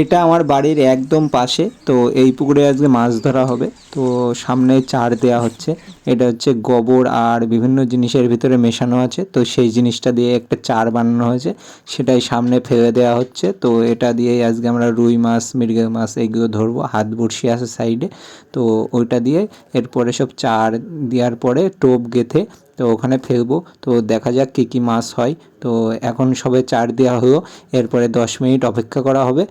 এটা আমার বাড়ির একদম পাশে, তো এই পুকুরে আজকে মাছ ধরা হবে। তো সামনে চার দেয়া হচ্ছে। এটা হচ্ছে গোবর আর বিভিন্ন জিনিসের ভিতরে মেশানো আছে। তো সেই জিনিসটা দিয়ে একটা চার বানানো হয়েছে। সেটাই সামনে ফেলে দেওয়া হচ্ছে। তো এটা দিয়েই আজকে আমরা রুই মাছ মৃগেল মাছ এগুলো ধরবো। হাত বড়শি আছে সাইডে। তো ওইটা দিয়ে এরপরে সব চার দেওয়ার পরে টোপ গেথে তো ওখানে ফেলব। তো দেখা যাক কী কী মাছ হয়। তো এখন সবে চার দেওয়া হলো। এরপরে দশ মিনিট অপেক্ষা করা হবে।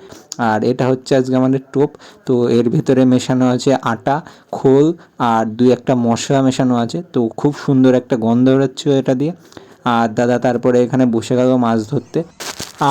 আর এটা হচ্ছে আজকে আমাদের টোপ। তো এর ভিতরে মেশানো আছে আটা, খোল আর দুই একটা মশলা মেশানো আছে। তো খুব সুন্দর একটা গন্ধ রয়েছে এটা দিয়ে। আর দাদা তারপরে এখানে বসে গেল মাছ ধরতে।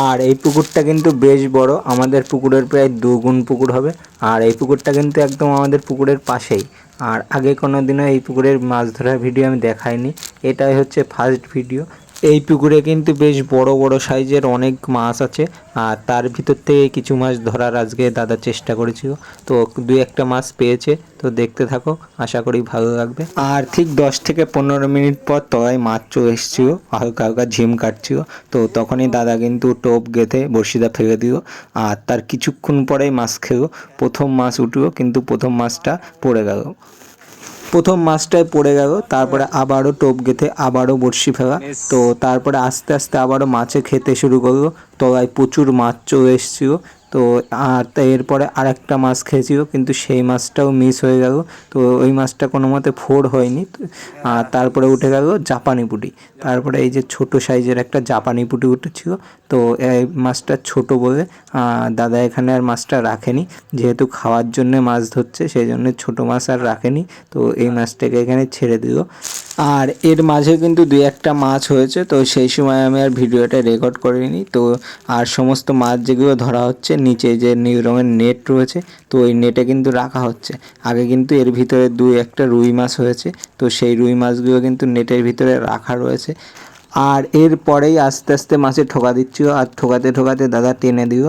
আর এই পুকুরটা কিন্তু বেশ বড়, আমাদের পুকুরের প্রায় দুগুণ পুকুর হবে। আর এই পুকুরটা কিন্তু একদম আমাদের পুকুরের পাশেই। আর আগে কোনো দিনও এই পুকুরের মাছ ধরার ভিডিও আমি দেখাইনি। এটাই হচ্ছে ফার্স্ট ভিডিও এই পুকুরে কিন্তু বেশ বড় বড় সাইজের অনেক মাছ আছে। আর তার ভিতর থেকে কিছু মাছ ধরার আজকে দাদা চেষ্টা করেছিল। তো দুই একটা মাছ পেয়েছে, তো দেখতে থাকো, আশা করি ভালো লাগবে। আর ঠিক দশ থেকে পনেরো মিনিট পর তলায় মাছ চলে এসেছিল, হালকা হালকা ঝিম কাটছিল। তো তখনই দাদা কিন্তু টোপ গেঁথে বড়শিদা ফেলে দিল। আর তার কিছুক্ষণ পরেই মাছ খেলো। প্রথম মাছ উঠল, কিন্তু প্রথম মাছটা পড়ে গেল। প্রথম মাছটায় পড়ে গেল তারপরে আবারও টোপ গেঁথে আবারও বড়শি ফেলা। তো তারপরে আস্তে আস্তে আবারও মাছে খেতে শুরু করল। তলায় প্রচুর মাছ চলে এসেছিল। তো আর এরপরে আর একটা মাছ খেয়েছিল, কিন্তু সেই মাছটাও মিস হয়ে গেল। তো ওই মাছটা কোনো মতে ফোর হয়নি। আর তারপরে উঠে গেল জাপানি পুঁটি। তারপরে এই যে ছোট সাইজের একটা জাপানি পুঁটি উঠেছিল। তো এই মাছটা ছোট বলে দাদা এখানে আর মাছটা রাখেনি। যেহেতু খাওয়ার জন্য মাছ ধরছে, সেই জন্য ছোট মাছ আর রাখেনি। তো এই মাছটাকে এখানে ছেড়ে দিল। আর এর মাঝে কিন্তু দুই একটা মাছ হয়েছে, তো সেই সময় আমি আর ভিডিওটা রেকর্ড করিনি। তো আর সমস্ত মাছ যেগুলো ধরা হচ্ছে, নিচে যে নীল রঙের নেট রয়েছে, তো ওই নেটে কিন্তু রাখা হচ্ছে। আগে কিন্তু এর ভিতরে দুই একটা রুই মাছ হয়েছে, তো সেই রুই মাছগুলো কিন্তু নেটের ভিতরে রাখা রয়েছে। আর এর পরেই আস্তে আস্তে মাছে ঠোকা দিচ্ছিল আর ঠোকাতে ঠোকাতে দাদা টেনে দিল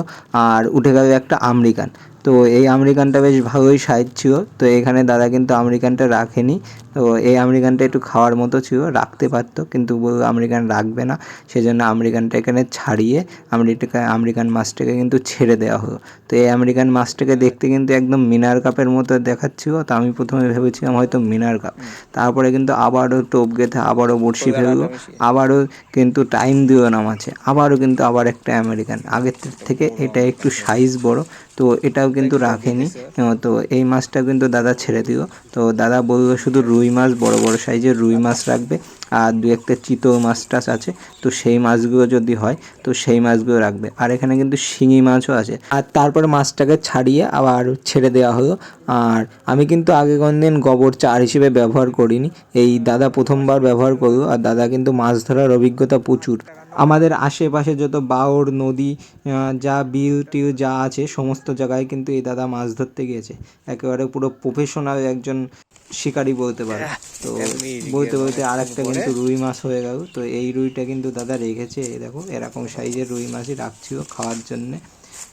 আর উঠে গেল একটা আমেরিকান। তো এই আমেরিকানটা বেশ ভালোই সাইজ ছিল। তো এখানে দাদা কিন্তু আমেরিকানটা রাখেনি। তো এই আমেরিকানটা একটু খাওয়ার মতো ছিল রাখতে পারতো কিন্তু বলল আমেরিকান রাখবে না। সেজন্য আমেরিকানটা এখানে ছাড়িয়ে আমেরিকা আমেরিকান মাছটাকে কিন্তু ছেড়ে দেওয়া হলো। তো এই আমেরিকান মাছটাকে দেখতে কিন্তু একদম মিনার কাপের মতো দেখাচ্ছিল। তো আমি প্রথমে ভেবেছিলাম হয়তো মিনার কাপ। তারপরে কিন্তু আবারও টোপ গেঁথে আবারও বড়শি ফেলল। আবারও কিন্তু টাইম দিল না মাছে। আবারও কিন্তু আবার একটা আমেরিকান। আগের থেকে এটা একটু সাইজ বড়। তো এটাও কিন্তু রাখেনি। তো এই মাছটা কিন্তু দাদা ছেড়ে দিও তো দাদা বলল শুধু রুই মাছ বড় বড় সাইজের রুই মাছ রাখবে। আর দু একটা চিতল মাছ টাছ আছে, তো সেই মাছগুলো যদি হয়, তো সেই মাছগুলো রাখবে। আর এখানে কিন্তু শিঙি মাছও আছে। আর তারপরে মাছটাকে ছাড়িয়ে আবার ছেড়ে দেওয়া হলো। আর আমি কিন্তু আগে কোনদিন গোবর চার হিসেবে ব্যবহার করিনি। এই দাদা প্রথমবার ব্যবহার করল, আর দাদা কিন্তু মাছ ধরার অভিজ্ঞতা প্রচুর। আমাদের আশেপাশে যত বাওর নদী যা বিল টিল যা আছে, সমস্ত জায়গায় কিন্তু এই দাদা মাছ ধরতে গিয়েছে। একেবারে পুরো প্রফেশনাল একজন শিকারী বলতে পারে। তো বলতে বলতে আর একটা কিন্তু রুই মাছ হয়ে গেল। তো এই রুইটা কিন্তু দাদা রেখেছে এই দেখো এরকম সাইজের রুই মাছই রাখছিল খাওয়ার জন্যে।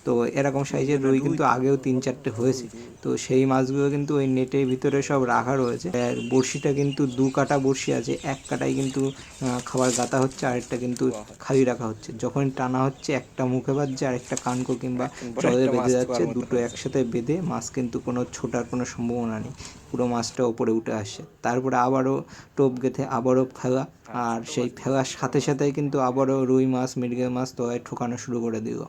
তো এরকম সাইজের রুই কিন্তু আগেও তিন চারটে হয়েছে। তো সেই মাছগুলো কিন্তু ওই নেটের ভিতরে সব রাখা রয়েছে। আর বড়শিটা কিন্তু দু কাটা বড়শি আছে এক কাটায় কিন্তু খাবার গাতা হচ্ছে আরেকটা কিন্তু খালি রাখা হচ্ছে। যখন টানা হচ্ছে একটা মুখে বাজছে আর একটা কানকো কিংবা জলে বেঁধে যাচ্ছে দুটো একসাথে বেঁধে মাছ কিন্তু কোনো ছোটার কোনো সম্ভাবনা নেই। পুরো মাছটা ওপরে উঠে আসে তারপরে আবারও টোপ গেঁথে আবারও ফেলা আর সেই ফেলার সাথে সাথে কিন্তু আবারও রুই মাছ মৃগেল মাছ তলায় ঠোকানো শুরু করে দিল।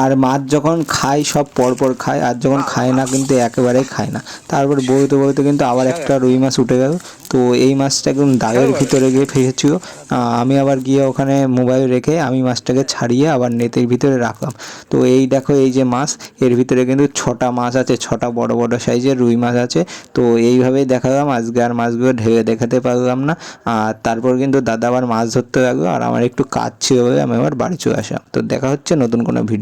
আর মাছ যখন খায়, সব পরপর খায়, আর যখন খায় না কিন্তু একেবারেই খায় না। তারপর বলতে বলতে কিন্তু আবার একটা রুই মাছ উঠে গেল। তো এই মাছটা একদম দাগের ভিতরে গিয়ে ফেসেছিল। আমি আবার গিয়ে ওখানে মোবাইল রেখে আমি মাছটাকে ছাড়িয়ে আবার নেটের ভিতরে রাখলাম। তো এই দেখো, এই যে মাছ, এর ভিতরে কিন্তু ছটা মাছ আছে, ছটা বড় বড় সাইজের রুই মাছ আছে। তো এইভাবেই দেখালাম, আজকে আর মাছগুলো ঢেলে দেখাতে পারলাম না। আর তারপর কিন্তু দাদা আবার মাছ ধরতে লাগল, আর আমার একটু কাজ ছিল বলে আমি আবার বাড়ি চলে আসলাম। তো দেখা হচ্ছে নতুন কোনো ভিডিও